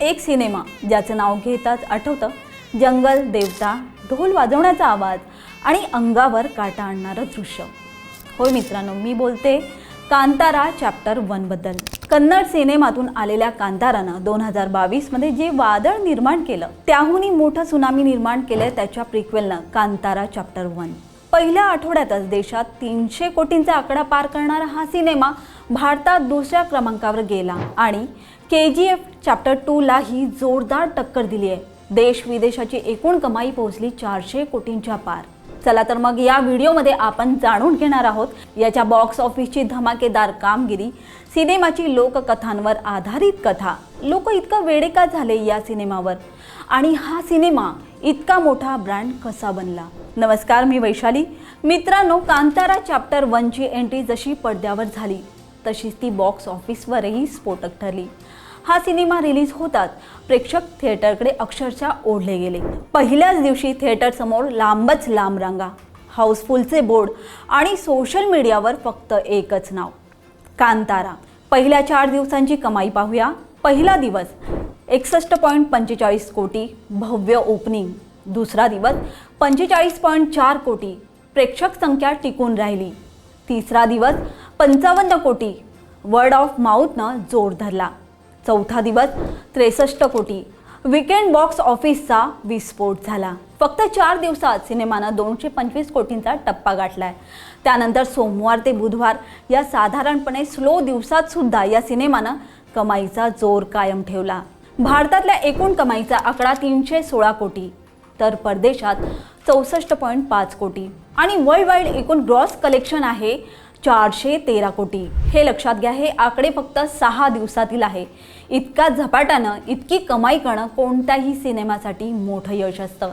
एक सिनेमा ज्याचं नाव घेताच आठवतं. जंगल देवता ढोल वाजवण्याचा आवाज आणि अंगावर काटा आणणारं दृश्य. होय मित्रांनो मी बोलते कांतारा चॅप्टर वनबद्दल कन्नड सिनेमातून आलेल्या कांतारानं दोन हजार बावीसमध्ये जे वादळ निर्माण केलं त्याहूनही मोठं सुनामी निर्माण केलं त्याच्या प्रिक्वेलनं कांतारा चॅप्टर वन पहिल्या आठवड्यातच देशात तीनशे कोटींचा आकडा पार करणारा हा सिनेमा भारतात दुसऱ्या क्रमांकावर गेला आणि के जी एफ चॅप्टर टूलाही जोरदार टक्कर दिली आहे. देश विदेशाची एकूण कमाई पोहोचली चारशे कोटींच्या पार. चला तर मग या व्हिडिओमध्ये आपण जाणून घेणार आहोत याच्या बॉक्स ऑफिसची धमाकेदार कामगिरी सिनेमाची लोककथांवर आधारित कथा. लोक इतकं वेडे का झाले या सिनेमावर. आणि हा सिनेमा इतका मोठा ब्रँड कसा बनला? नमस्कार मी वैशाली. मित्रांनो कांतारा चॅप्टर वनची एंट्री जशी पडद्यावर झाली तशीच ती बॉक्स ऑफिसवरही स्फोटक ठरली. हा सिनेमा रिलीज होताच प्रेक्षक थिएटरकडे अक्षरशः ओढले गेले. पहिल्याच दिवशी थिएटरसमोर लांबच लांब रांगा हाऊसफुलचे बोर्ड आणि सोशल मीडियावर फक्त एकच नाव कांतारा. पहिल्या चार दिवसांची कमाई पाहूया. पहिला दिवस एकसष्ट पॉईंट पंचेचाळीस कोटी भव्य ओपनिंग दुसरा दिवस पंचेचाळीस पॉईंट चार कोटी प्रेक्षक संख्या टिकून राहिली. तिसरा दिवस पंचावन्न कोटी वर्ड ऑफ माउथनं जोर धरला. चौथा दिवस त्रेसष्ट कोटी विकेंड बॉक्स ऑफिसचा विस्फोट झाला. फक्त चार दिवसात सिनेमानं दोनशे पंचवीस कोटींचा टप्पा गाठलाय. त्यानंतर सोमवार ते बुधवार या साधारणपणे स्लो दिवसात सुद्धा या सिनेमानं कमाईचा जोर कायम ठेवला. भारतातल्या एकूण कमाईचा आकडा तीनशे सोळा कोटी. तर परदेशात चौसष्ट पॉईंट पाच कोटी. आणि वर्ल्ड वाईड एकूण ग्रॉस कलेक्शन आहे चारशे तेरा कोटी. हे लक्षात घ्या हे आकडे फक्त सहा दिवसातील आहे. इतका झपाट्यानं इतकी कमाई करणं कोणत्याही सिनेमासाठी मोठं यश असतं.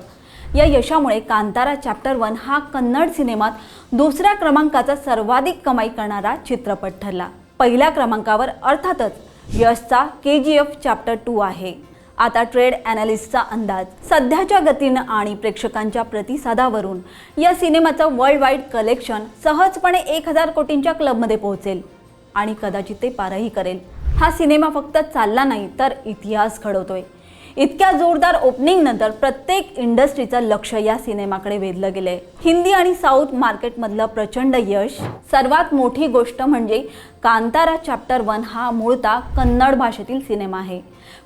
या यशामुळे कांतारा चॅप्टर वन हा कन्नड सिनेमात दुसऱ्या क्रमांकाचा सर्वाधिक कमाई करणारा चित्रपट ठरला. पहिल्या क्रमांकावर अर्थातच यशचा K G F chapter two आहे. आता ट्रेड ॲनालिस्टचा अंदाज. सध्याच्या गतीनं आणि प्रेक्षकांच्या प्रतिसादावरून या सिनेमाचं वर्ल्ड वाईड कलेक्शन सहजपणे एक हजार कोटींच्या क्लबमध्ये पोहोचेल. आणि कदाचित ते पारही करेल. हा सिनेमा फक्त चालला नाही तर इतिहास घडवतोय. इतक्या जोरदार ओपनिंग नंतर प्रत्येक इंडस्ट्रीचं लक्ष या सिनेमाकडे वेधलं गेलंय. हिंदी आणि साऊथ मार्केटमधलं प्रचंड यश सर्वात मोठी गोष्ट म्हणजे कांतारा चॅप्टर वन हा मूळता कन्नड भाषेतील सिनेमा आहे.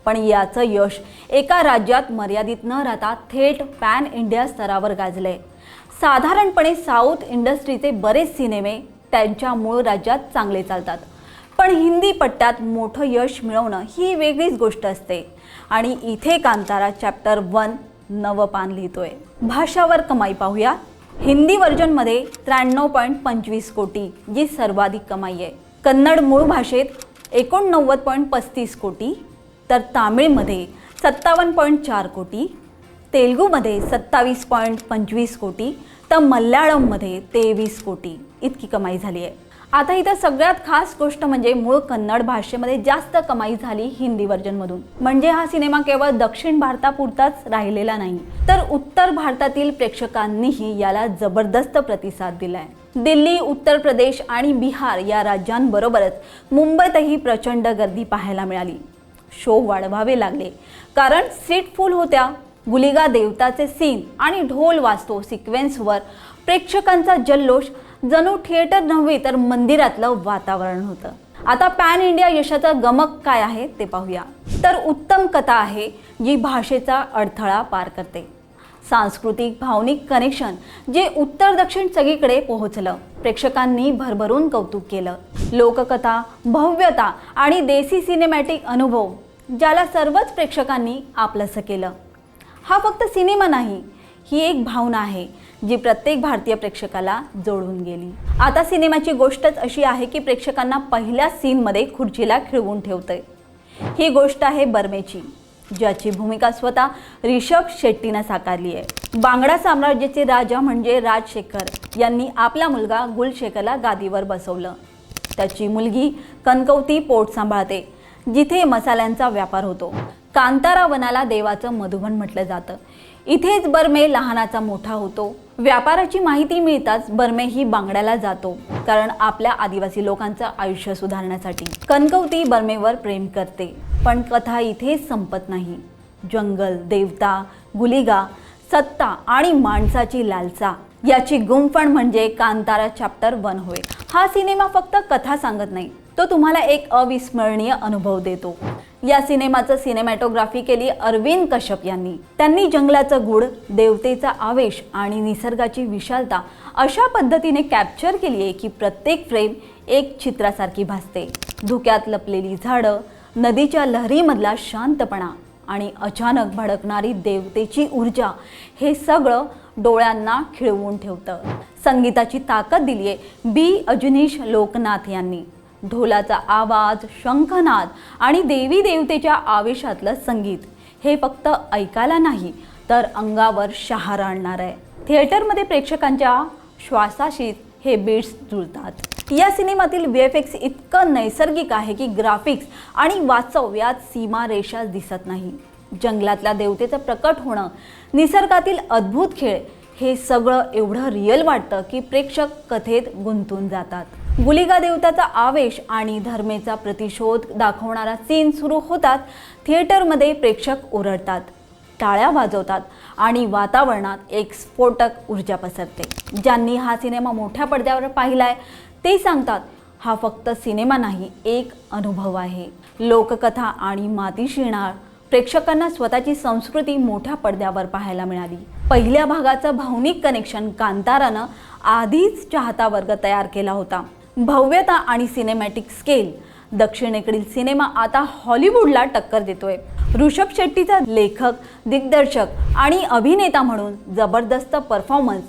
पण याचं यश एका राज्यात मर्यादित न राहता थेट पॅन इंडिया स्तरावर गाजलंय. साधारणपणे साऊथ इंडस्ट्रीचे बरेच सिनेमे त्यांच्या मूळ राज्यात चांगले चालतात. पण हिंदी पट्ट्यात मोठं यश मिळवणं ही वेगळीच गोष्ट असते. आणि इथे कांतारा चॅप्टर वन नवं पान लिहितोय. भाषावर कमाई पाहूया. हिंदी व्हर्जनमध्ये त्र्याण्णव पॉईंट पंचवीस कोटी जी सर्वाधिक कमाई आहे. कन्नड मूळ भाषेत एकोणनव्वद पॉईंट पस्तीस कोटी तर तामिळमध्ये सत्तावन्न पॉईंट चार कोटी तेलगूमध्ये सत्तावीस पॉईंट पंचवीस कोटी तर मल्याळममध्ये तेवीस कोटी इतकी कमाई झाली आहे. आता इथं सगळ्यात खास गोष्ट म्हणजे मूळ कन्नड भाषेमध्ये जास्त कमाई झाली हिंदी व्हर्जनमधून म्हणजे हा सिनेमा केवळ दक्षिण भारतापुरताच राहिलेला नाही तर उत्तर भारतातील प्रेक्षकांनीही याला जबरदस्त प्रतिसाद दिलाय. दिल्ली उत्तर प्रदेश आणि बिहार या राज्यांबरोबरच मुंबईतही प्रचंड गर्दी पाहायला मिळाली. शो वाढवावे लागले कारण सीट फुल होत्या गुलिगा देवताचे सीन आणि ढोल वाजतो सिक्वेन्सवर प्रेक्षकांचा जल्लोष जणू थिएटर नव्हे तर मंदिरातलं वातावरण होतं. आता पॅन इंडिया यशाचा गमक काय आहे ते पाहूया. तर उत्तम कथा आहे जी भाषेचा अडथळा पार करते. सांस्कृतिक भावनिक कनेक्शन जे उत्तर दक्षिण सगळीकडे पोहोचलं. प्रेक्षकांनी भरभरून कौतुक केलं. लोककथा भव्यता आणि देसी सिनेमॅटिक अनुभव ज्याला सर्वच प्रेक्षकांनी आपलंसं केलं. हा फक्त सिनेमा नाही ही एक भावना आहे. जी प्रत्येक भारतीय प्रेक्षकाला जोडून गेली. आता सिनेमाची गोष्टच अशी आहे की प्रेक्षकांना पहिल्या सीनमध्ये खुर्चीला खिळवून ठेवते ही गोष्ट आहे बर्मेची ज्याची भूमिका स्वतः रिषभ शेट्टीनं साकारली आहे. बांगडा साम्राज्याचे राजा म्हणजे राजशेखर यांनी आपला मुलगा गुलशेखरला गादीवर बसवलं. त्याची मुलगी कणकवती पोट सांभाळते जिथे मसाल्यांचा व्यापार होतो. कांतारा वनाला देवाचं मधुबन म्हटलं जातं. इथेच बर्मे लहानाचा मोठा होतो. व्यापाराची माहिती मिळताच बर्मे ही बांगड्याला जातो कारण आपल्या आदिवासी लोकांचं आयुष्य सुधारण्यासाठी. कणकवती बर्मेवर प्रेम करते पण कथा इथेच संपत नाही. जंगल देवता गुलिगा सत्ता आणि माणसाची लालसा याची गुंफण म्हणजे कांतारा चॅप्टर वन होय. हा सिनेमा फक्त कथा सांगत नाही तो तुम्हाला एक अविस्मरणीय अनुभव देतो. या सिनेमाचं सिनेमॅटोग्राफी केली अरविंद कश्यप यांनी. त्यांनी जंगलाचं गुढ देवतेचा आवेश आणि निसर्गाची विशालता अशा पद्धतीने कॅप्चर केली आहे की प्रत्येक फ्रेम एक चित्रासारखी भासते. धुक्यात लपलेली झाडं नदीच्या लहरीमधला शांतपणा आणि अचानक भडकणारी देवतेची ऊर्जा हे सगळं डोळ्यांना खिळवून ठेवतं. संगीताची ताकद दिली आहे बी. अजनीश लोकनाथ यांनी. ढोलाचा आवाज शंखनाद आणि देवी देवतेच्या आवेशातलं संगीत. हे फक्त ऐकायला नाही तर अंगावर शहारा आणणार आहे. थिएटरमध्ये प्रेक्षकांच्या श्वासाशी हे बीट्स जुळतात. या सिनेमातील व्ही एफ एक्स इतकं नैसर्गिक आहे की ग्राफिक्स आणि वास्तव यात सीमारेषा दिसत नाही. जंगलातल्या देवतेचं प्रकट होणं निसर्गातील अद्भुत खेळ हे सगळं एवढं रिअल वाटतं की प्रेक्षक कथेत गुंतून जातात. गुलिगा देवताचा आवेश आणि धर्मेचा प्रतिशोध दाखवणारा सीन सुरू होतात. थिएटरमध्ये प्रेक्षक ओरडतात टाळ्या वाजवतात आणि वातावरणात एक स्फोटक ऊर्जा पसरते. ज्यांनी हा सिनेमा मोठ्या पडद्यावर पाहिलाय ते सांगतात हा फक्त सिनेमा नाही एक अनुभव आहे. लोककथा आणि माती शिणार प्रेक्षकांना स्वतःची संस्कृती मोठ्या पडद्यावर पाहायला मिळाली. पहिल्या भागाचं भावनिक कनेक्शन कांतारानं आधीच चाहता वर्ग तयार केला होता. भव्यता आणि सिनेमॅटिक स्केल दक्षिणेकडील सिनेमा आता हॉलिवूडला टक्कर देतोय. ऋषभ शेट्टीचा लेखक दिग्दर्शक आणि अभिनेता म्हणून जबरदस्त परफॉर्मन्स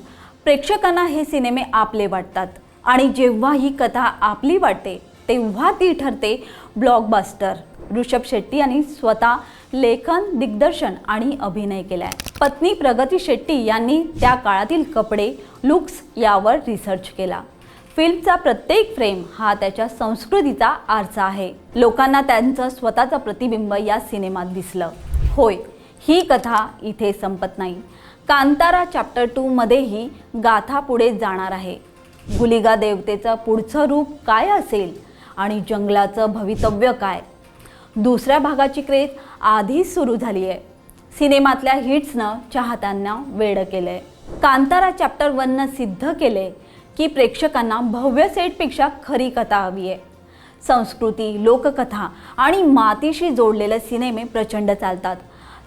प्रेक्षकांना हे सिनेमे आपले वाटतात. आणि जेव्हा ही कथा आपली वाटते तेव्हा ती ठरते ब्लॉकबस्टर ऋषभ शेट्टी यांनी स्वतः लेखन दिग्दर्शन आणि अभिनय केलाय. पत्नी प्रगती शेट्टी यांनी त्या काळातील कपडे लुक्स यावर रिसर्च केला. फिल्मचा प्रत्येक फ्रेम हा त्याच्या संस्कृतीचा आरसा आहे. लोकांना त्यांचं स्वतःचं प्रतिबिंब या सिनेमात दिसलं. होय ही कथा इथे संपत नाही. कांतारा चॅप्टर टूमध्येही गाथा पुढे जाणार आहे. गुलिगा देवतेचं पुढचं रूप काय असेल आणि जंगलाचं भवितव्य काय? दुसऱ्या भागाची क्रेज आधीच सुरू झाली आहे सिनेमातल्या हिट्सनं चाहत्यांना वेड केलंय. कांतारा चॅप्टर वननं सिद्ध केले की प्रेक्षकांना भव्य सेटपेक्षा खरी कथा हवी आहे. संस्कृती लोककथा आणि मातीशी जोडलेले सिनेमे प्रचंड चालतात.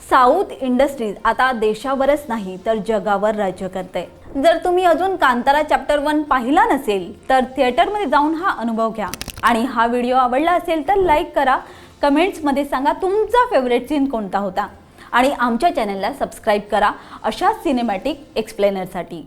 साऊथ इंडस्ट्रीज आता देशावरच नाही तर जगावर राज्य करते. जर तुम्ही अजून कांतारा चॅप्टर वन पाहिला नसेल तर थिएटरमध्ये जाऊन हा अनुभव घ्या. आणि हा व्हिडिओ आवडला असेल तर लाईक करा. कमेंट्समध्ये सांगा तुमचा फेवरेट सीन कोणता होता. आणि आमच्या चॅनलला सबस्क्राईब करा अशा सिनेमॅटिक एक्सप्लेनरसाठी